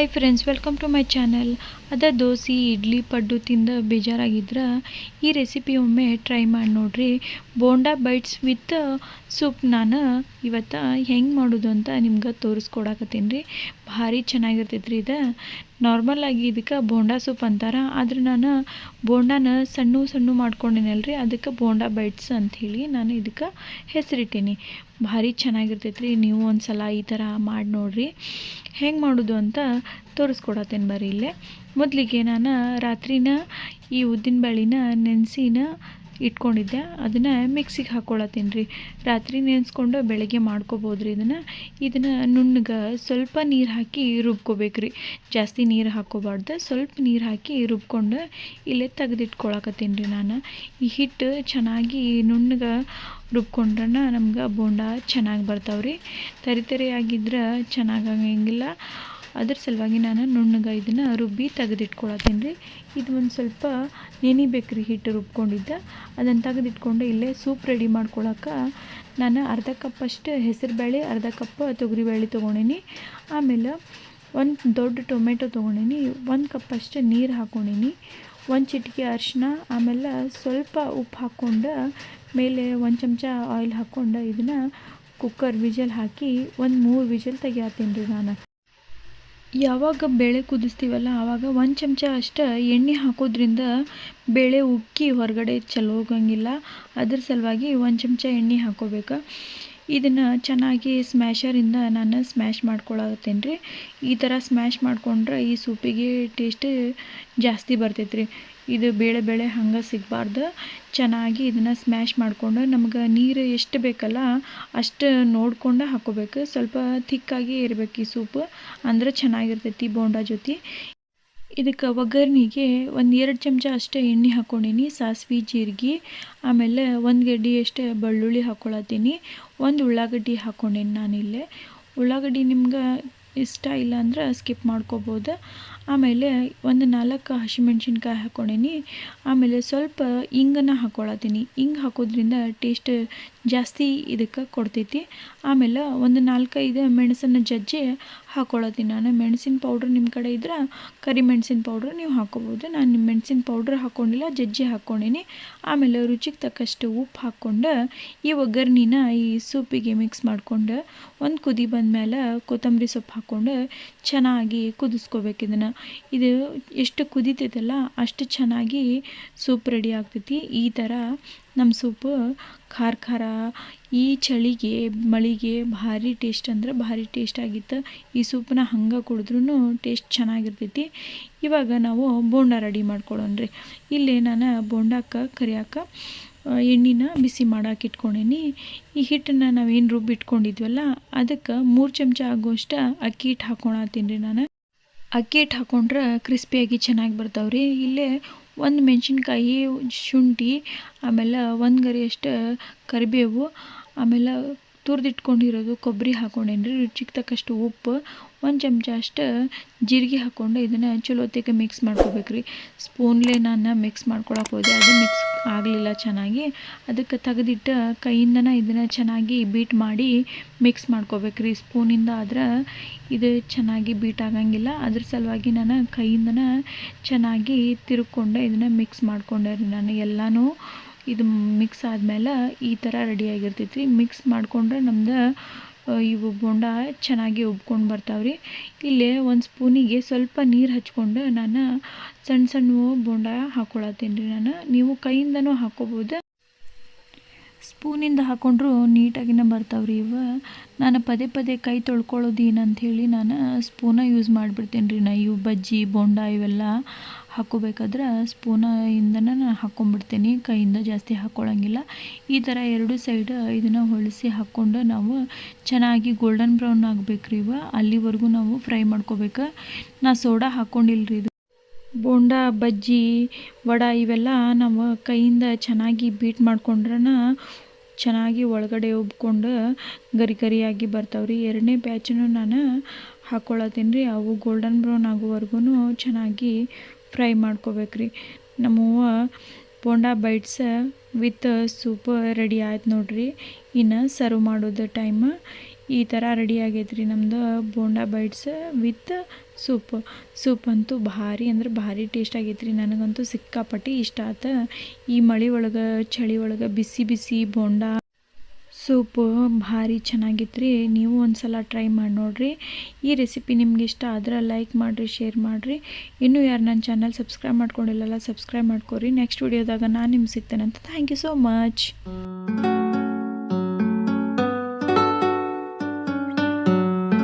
Hi friends welcome to my channel ಅದ ದೋಸೆ, ಇಡ್ಲಿ, ಪಡ್ಡು ತಿಂದ ಬೇಜಾರಾಗಿದ್ರೆ ಈ ರೆಸಿಪಿ ಒಮ್ಮೆ ಟ್ರೈ ಮಾಡಿ ನೋಡ್ರಿ. ಬೋಂಡಾ ಬೈಟ್ಸ್ ವಿತ್ ಸೂಪ್ ನಾನು ಇವತ್ತು ಹೆಂಗೆ ಮಾಡೋದು ಅಂತ ನಿಮ್ಗೆ ತೋರಿಸ್ಕೊಡಾಕತ್ತೀನಿ ರೀ. ಭಾರಿ ಚೆನ್ನಾಗಿರ್ತೈತೆ ರೀ ಇದು ನಾರ್ಮಲಾಗಿ ಇದಕ್ಕೆ ಬೋಂಡಾ ಸೂಪ್ ಅಂತಾರೆ. ಆದ್ರೆ ನಾನು ಬೋಂಡಾನ ಸಣ್ಣ ಸಣ್ಣ ಮಾಡ್ಕೊಂಡಿನಲ್ರಿ. ಅದಕ್ಕೆ ಬೋಂಡಾ ಬೈಟ್ಸ್ ಅಂಥೇಳಿ ನಾನು ಇದಕ್ಕೆ ಹೆಸರಿಟ್ಟೀನಿ. ಭಾರಿ ಚೆನ್ನಾಗಿರ್ತೈತೆ ರೀ ನೀವು ಒಂದು ಸಲ ಈ ಥರ ಮಾಡಿ ನೋಡಿರಿ. ಹೆಂಗೆ ಮಾಡೋದು ಅಂತ ತೋರಿಸ್ಕೊಡತ್ತೇನೆ ಬರೀ ಇಲ್ಲೇ. ಮೊದಲಿಗೆ ನಾನು ರಾತ್ರಿನ ಈ ಉದ್ದಿನ ಬೇಳೆನ ನೆನೆಸಿನ ಇಟ್ಕೊಂಡಿದ್ದೆ. ಅದನ್ನು ಮಿಕ್ಸಿಗೆ ಹಾಕ್ಕೊಳತ್ತೀನಿ ರೀ ರಾತ್ರಿ ನೆನೆಸ್ಕೊಂಡು ಬೆಳಗ್ಗೆ ಮಾಡ್ಕೊಬೋದು ರೀ ಇದನ್ನು. ಇದನ್ನು ನುಣ್ಣಗೆ ಸ್ವಲ್ಪ ನೀರು ಹಾಕಿ ರುಬ್ಕೋಬೇಕು ರೀ ಜಾಸ್ತಿ ನೀರು ಹಾಕ್ಕೋಬಾರ್ದು ಸ್ವಲ್ಪ ನೀರು ಹಾಕಿ ರುಬ್ಕೊಂಡು ಇಲ್ಲೇ ತೆಗೆದಿಟ್ಕೊಳಕತ್ತೀನಿ ರೀ ನಾನು. ಈ ಹಿಟ್ಟು ಚೆನ್ನಾಗಿ ನುಣ್ಣಗೆ ರುಬ್ಕೊಂಡ್ರನ ನಮ್ಗೆ ಬೋಂಡ ಚೆನ್ನಾಗಿ ಬರ್ತಾವೆ ರೀ ತರಿ ತರಿಯಾಗಿದ್ರೆ ಚೆನ್ನಾಗಾಗಂಗಿಲ್ಲ ಅದ್ರ ಸಲುವಾಗಿ ನಾನು ನುಣ್ಣಗೆ ಇದನ್ನು ರುಬ್ಬಿ ತೆಗೆದಿಟ್ಕೊಳತ್ತೀನಿ ರೀ ಇದು ಒಂದು ಸ್ವಲ್ಪ ನೆನಿಬೇಕು ಬೇಕ್ರಿ ಹಿಟ್ಟು ರುಬ್ಕೊಂಡಿದ್ದೆ. ಅದನ್ನು ತೆಗೆದಿಟ್ಕೊಂಡು ಇಲ್ಲೇ ಸೂಪ್ ರೆಡಿ ಮಾಡ್ಕೊಳಕ್ಕೆ ನಾನು ಅರ್ಧ ಕಪ್ ಅಷ್ಟು ಹೆಸರು ಹೆಸರುಬೇಳೆ ಅರ್ಧ ಕಪ್ ತೊಗರಿಬೇಳೆ ತೊಗೊಂಡೀನಿ. ಆಮೇಲೆ ಒಂದು ದೊಡ್ಡ ಟೊಮೆಟೊ ತೊಗೊಂಡೀನಿ. ಒಂದು ಕಪ್ ಅಷ್ಟು ನೀರು ಹಾಕ್ಕೊಂಡೀನಿ ಒಂದು ಚಿಟಿಕೆ ಅರಿಶಿನ, ಆಮೇಲೆ ಸ್ವಲ್ಪ ಉಪ್ಪು ಹಾಕ್ಕೊಂಡು ಮೇಲೆ ಒಂದು ಚಮಚ ಆಯಿಲ್ ಹಾಕ್ಕೊಂಡು ಇದನ್ನು ಕುಕ್ಕರ್ ವಿಜಲ್ ಹಾಕಿ ಒಂದು ಮೂರು ವಿಜಲ್ ತೆಗಿಯತ್ತೀನಿ ರೀ ನಾನು. ಯಾವಾಗ ಬೇಳೆ ಕುದಿಸ್ತೀವಲ್ಲ, ಆವಾಗ ಒಂದು ಚಮಚ ಅಷ್ಟು ಎಣ್ಣೆ ಹಾಕೋದ್ರಿಂದ ಬೇಳೆ ಉಕ್ಕಿ ಹೊರಗಡೆ ಚಲೋ ಹೋಗಂಗಿಲ್ಲ. ಅದ್ರ ಸಲುವಾಗಿ ಒಂದು ಚಮಚ ಎಣ್ಣೆ ಹಾಕ್ಕೋಬೇಕು ಇದನ್ನು ಚೆನ್ನಾಗಿ ಸ್ಮ್ಯಾಶರಿಂದ ನಾನು ಸ್ಮ್ಯಾಶ್ ಮಾಡ್ಕೊಳತ್ತೇನೆ ರೀ ಈ ಥರ ಸ್ಮ್ಯಾಶ್ ಮಾಡಿಕೊಂಡ್ರೆ ಈ ಸೂಪಿಗೆ ಟೇಸ್ಟ್ ಜಾಸ್ತಿ ಬರ್ತೈತೆ ರೀ ಇದು ಬೇಳೆ ಬೇಳೆ ಹಂಗೆ ಸಿಗಬಾರ್ದು. ಚೆನ್ನಾಗಿ ಇದನ್ನು ಸ್ಮ್ಯಾಶ್ ಮಾಡಿಕೊಂಡು ನಮ್ಗೆ ನೀರು ಎಷ್ಟು ಬೇಕಲ್ಲ ಅಷ್ಟು ನೋಡ್ಕೊಂಡು ಹಾಕೋಬೇಕು. ಸ್ವಲ್ಪ ಥಿಕ್ಕಾಗಿ ಇರಬೇಕು ಈ ಸೂಪ್. ಅಂದ್ರೆ ಚೆನ್ನಾಗಿರ್ತೈತಿ ಬೋಂಡ ಜೊತೆ. ಇದಕ್ಕೆ ಒಗ್ಗರಣೆಗೆ ಒಂದು ಎರಡು ಚಮಚ ಅಷ್ಟೇ ಎಣ್ಣೆ ಹಾಕ್ಕೊಂಡೀನಿ ಸಾಸಿವೆ, ಜೀರಿಗೆ, ಆಮೇಲೆ ಒಂದು ಗಡ್ಡಿಯಷ್ಟೇ ಬೆಳ್ಳುಳ್ಳಿ ಹಾಕ್ಕೊಳತ್ತೀನಿ ಒಂದು ಉಳ್ಳಾಗಡ್ಡಿ ಹಾಕ್ಕೊಂಡೀನಿ ನಾನಿಲ್ಲೇ. ಉಳ್ಳಾಗಡ್ಡಿ ನಿಮ್ಗೆ ಇಷ್ಟ ಇಲ್ಲ ಅಂದ್ರೆ ಸ್ಕಿಪ್ ಮಾಡ್ಕೋಬೋದು. ಆಮೇಲೆ ಒಂದು ನಾಲ್ಕು ಹಸಿಮೆಣ್ಸಿನ್ಕಾಯಿ ಹಾಕ್ಕೊಂಡೀನಿ ಆಮೇಲೆ ಸ್ವಲ್ಪ ಇಂಗನ್ನು ಹಾಕ್ಕೊಳತ್ತೀನಿ ಇಂಗು ಹಾಕೋದ್ರಿಂದ ಟೇಸ್ಟ್ ಜಾಸ್ತಿ ಇದಕ್ಕೆ ಕೊಡ್ತೈತಿ. ಆಮೇಲೆ ಒಂದು ನಾಲ್ಕೈದು ಮೆಣಸನ್ನು ಜಜ್ಜಿ ಹಾಕ್ಕೊಳತ್ತೀನಿ ನಾನು. ಮೆಣಸಿನ ಪೌಡ್ರ್ ನಿಮ್ಮ ಕಡೆ ಇದ್ರೆ ಕರಿ ಮೆಣಸಿನ ಪೌಡ್ರ್ ನೀವು ಹಾಕ್ಕೋಬೋದು ನಾನು ನಿಮ್ಮ ಮೆಣಸಿನ ಪೌಡ್ರ್ ಹಾಕ್ಕೊಂಡಿಲ್ಲ ಜಜ್ಜಿ ಹಾಕ್ಕೊಂಡೀನಿ ಆಮೇಲೆ ರುಚಿಗೆ ತಕ್ಕಷ್ಟು ಉಪ್ಪು ಹಾಕ್ಕೊಂಡು ಈ ಒಗ್ಗರಣಿನ ಈ ಸೂಪಿಗೆ ಮಿಕ್ಸ್ ಮಾಡಿಕೊಂಡು ಒಂದು ಕುದಿ ಬಂದಮೇಲೆ ಕೊತ್ತಂಬರಿ ಸೊಪ್ಪು ಹಾಕ್ಕೊಂಡು ಚೆನ್ನಾಗಿ ಕುದಿಸ್ಕೋಬೇಕು ಇದನ್ನು. ಇದು ಎಷ್ಟು ಕುದಿತೈತಲ್ಲ ಅಷ್ಟು ಚೆನ್ನಾಗಿ ಸೂಪ್ ರೆಡಿ ಆಗ್ತೈತಿ. ಈ ಥರ ನಮ್ಮ ಸೂಪು ಖಾರ ಖಾರ ಈ ಚಳಿಗೆ, ಮಳಿಗೆ ಭಾರಿ ಟೇಸ್ಟ್ ಅಂದ್ರೆ ಭಾರಿ ಟೇಸ್ಟ್ ಆಗಿತ್ತು. ಈ ಸೂಪನ್ನ ಹಂಗೆ ಕುಡಿದ್ರೂ ಟೇಸ್ಟ್ ಚೆನ್ನಾಗಿರ್ತೈತಿ. ಇವಾಗ ನಾವು ಬೋಂಡ ರೆಡಿ ಮಾಡ್ಕೊಳ್ಳೋಣ ರೀ ಇಲ್ಲಿ ನಾನು ಬೋಂಡಕ್ಕೆ ಕರಿಯಾಕ ಎಣ್ಣೆನ ಬಿಸಿ ಮಾಡಕ್ಕೆ ಇಟ್ಕೊಂಡೀನಿ. ಈ ಹಿಟ್ಟನ್ನು ನಾವೇನು ರುಬ್ಬಿಟ್ಕೊಂಡಿದ್ವಲ್ಲ, ಅದಕ್ಕೆ ಮೂರು ಚಮಚ ಆಗುವಷ್ಟು ಅಕ್ಕಿ ಹಿಟ್ಟು ಹಾಕ್ಕೊಳತ್ತೀನಿ ರೀ ನಾನು. ಅಕ್ಕಿ ಹಿಟ್ಟು ಹಾಕ್ಕೊಂಡ್ರೆ ಕ್ರಿಸ್ಪಿಯಾಗಿ ಚೆನ್ನಾಗಿ ಬರ್ತಾವೆ ರೀ ಇಲ್ಲೇ ಒಂದು ಮೆಣಸಿನ್ಕಾಯಿ ಶುಂಠಿ, ಆಮೇಲೆ ಒಂದು ಗರಿಯಷ್ಟು ಕರಿಬೇವು, ಆಮೇಲೆ ತುರಿದಿಟ್ಕೊಂಡಿರೋದು ಕೊಬ್ಬರಿ ಹಾಕ್ಕೊಂಡೇನಿ ರೀ ರುಚಿಗೆ ತಕ್ಕಷ್ಟು ಉಪ್ಪು ಒಂದು ಚಮಚ ಅಷ್ಟು ಜೀರಿಗೆ ಹಾಕ್ಕೊಂಡು ಇದನ್ನು ಚಲೋತ್ತಿಗೆ ಮಿಕ್ಸ್ ಮಾಡ್ಕೋಬೇಕು ರೀ ಸ್ಪೂನ್ಲೇ ನಾನು ಮಿಕ್ಸ್ ಮಾಡ್ಕೊಳಕ್ಕೆ ಹೋದೆ. ಅದು ಮಿಕ್ಸ್ ಆಗಲಿಲ್ಲ ಚೆನ್ನಾಗಿ. ಅದಕ್ಕೆ ತೆಗೆದಿಟ್ಟು ಕೈಯಿಂದನೇ ಇದನ್ನು ಚೆನ್ನಾಗಿ ಬೀಟ್ ಮಾಡಿ ಮಿಕ್ಸ್ ಮಾಡ್ಕೋಬೇಕು ರೀ ಸ್ಪೂನಿಂದ ಆದ್ರೆ ಇದು ಚೆನ್ನಾಗಿ ಬೀಟ್ ಆಗಂಗಿಲ್ಲ. ಅದ್ರ ಸಲುವಾಗಿ ನಾನು ಕೈಯಿಂದನೇ ಚೆನ್ನಾಗಿ ತಿರುಕೊಂಡೆ ಇದನ್ನು ಮಿಕ್ಸ್ ಮಾಡ್ಕೊಂಡೆ ರೀ ನಾನು. ಎಲ್ಲನೂ ಇದು ಮಿಕ್ಸ್ ಆದಮೇಲೆ ಈ ಥರ ರೆಡಿಯಾಗಿರ್ತೈತಿ ರೀ ಮಿಕ್ಸ್ ಮಾಡಿಕೊಂಡ್ರೆ ನಮ್ದು ಇವು ಬೋಂಡ ಚೆನ್ನಾಗಿ ಉಬ್ಕೊಂಡು ಬರ್ತಾವೆ ರೀ ಇಲ್ಲೇ ಒಂದು ಸ್ಪೂನಿಗೆ ಸ್ವಲ್ಪ ನೀರು ಹಚ್ಕೊಂಡು ನಾನು ಸಣ್ಣ ಸಣ್ಣ ಬೋಂಡ ಹಾಕ್ಕೊಳತ್ತೀನಿ ರೀ ನಾನು. ನೀವು ಕೈಯಿಂದನೂ ಹಾಕ್ಕೋಬೋದು ಸ್ಪೂನಿಂದ ಹಾಕ್ಕೊಂಡ್ರು ನೀಟಾಗಿನ ಬರ್ತಾವೆ ರೀ ಇವು. ನಾನು ಪದೇ ಪದೇ ಕೈ ತೊಳ್ಕೊಳ್ಳೋದು ಹೇಳಿ ನಾನು ಸ್ಪೂನ ಯೂಸ್ ಮಾಡಿಬಿಡ್ತೀನಿ ರೀ ನಾ. ಇವು ಬಜ್ಜಿ, ಬೋಂಡ ಇವೆಲ್ಲ ಹಾಕ್ಕೋಬೇಕಾದ್ರೆ ಸ್ಪೂನಿಂದನೇ ನಾನು ಹಾಕ್ಕೊಂಬಿಡ್ತೀನಿ ಕೈಯಿಂದ ಜಾಸ್ತಿ ಹಾಕ್ಕೊಳ್ಳೋಂಗಿಲ್ಲ ಈ ಥರ ಎರಡು ಸೈಡ್ ಇದನ್ನು ಹೊಳಿಸಿ ಹಾಕ್ಕೊಂಡು ನಾವು ಚೆನ್ನಾಗಿ ಗೋಲ್ಡನ್ ಬ್ರೌನ್ ಆಗಬೇಕ್ರಿ ಇವ. ಅಲ್ಲಿವರೆಗೂ ನಾವು ಫ್ರೈ ಮಾಡ್ಕೋಬೇಕು. ನಾ ಸೋಡಾ ಹಾಕ್ಕೊಂಡಿಲ್ಲ ರೀ ಇದು. ಬೋಂಡ, ಬಜ್ಜಿ, ವಡ ಇವೆಲ್ಲ ನಾವು ಕೈಯಿಂದ ಚೆನ್ನಾಗಿ ಬೀಟ್ ಮಾಡ್ಕೊಂಡ್ರೆ ಚೆನ್ನಾಗಿ ಒಳಗಡೆ ಉಬ್ಕೊಂಡು ಗರಿ ಗರಿಯಾಗಿ ಬರ್ತಾವ್ರಿ. ಎರಡನೇ ಬ್ಯಾಚನ್ನು ನಾನು ಹಾಕ್ಕೊಳತ್ತೀನಿ ರೀ. ಅವು ಗೋಲ್ಡನ್ ಬ್ರೌನ್ ಆಗೋವರೆಗೂ ಚೆನ್ನಾಗಿ ಫ್ರೈ ಮಾಡ್ಕೋಬೇಕು ರೀ ನಮ್ಮವ್ವ bonda bites with soup ready ಆಯ್ತು ನೋಡ್ರಿ. ಇನ್ನು ಸರ್ವ್ ಮಾಡೋದು ಟೈಮ್ ಈ ಥರ ರೆಡಿ ಆಗೈತೆ ರೀ ನಮ್ದು bonda bites with soup. Soup ಅಂತೂ ಭಾರಿ ಅಂದ್ರೆ ಭಾರಿ ಟೇಸ್ಟ್ ಆಗೈತೆ ರೀ ನನಗಂತೂ ಸಿಕ್ಕಾಪಟ್ಟಿ ಇಷ್ಟ ಆತ. ಈ ಮಳೆ ಒಳಗೆ, ಚಳಿ ಒಳಗೆ ಬಿಸಿ ಬಿಸಿ ಬೋಂಡಾ ಸೂಪು ಭಾರಿ ಚೆನ್ನಾಗಿತ್ತು ರೀ ನೀವು ಒಂದು ಸಲ ಟ್ರೈ ಮಾಡಿ ನೋಡಿರಿ. ಈ ರೆಸಿಪಿ ನಿಮ್ಗೆ ಇಷ್ಟ ಆದ್ರೆ ಲೈಕ್ ಮಾಡಿರಿ ಶೇರ್ ಮಾಡಿರಿ. ಇನ್ನೂ ಯಾರು ನನ್ನ ಚಾನಲ್ ಸಬ್ಸ್ಕ್ರೈಬ್ ಮಾಡ್ಕೊಂಡಿಲ್ಲಲ್ಲ ಸಬ್ಸ್ಕ್ರೈಬ್ ಮಾಡ್ಕೊರಿ. ನೆಕ್ಸ್ಟ್ ವಿಡಿಯೋದಾಗ ನಾನು ನಿಮ್ಗೆ ಸಿಗ್ತೇನೆ ಅಂತ ಥ್ಯಾಂಕ್ ಯು ಸೋ ಮಚ್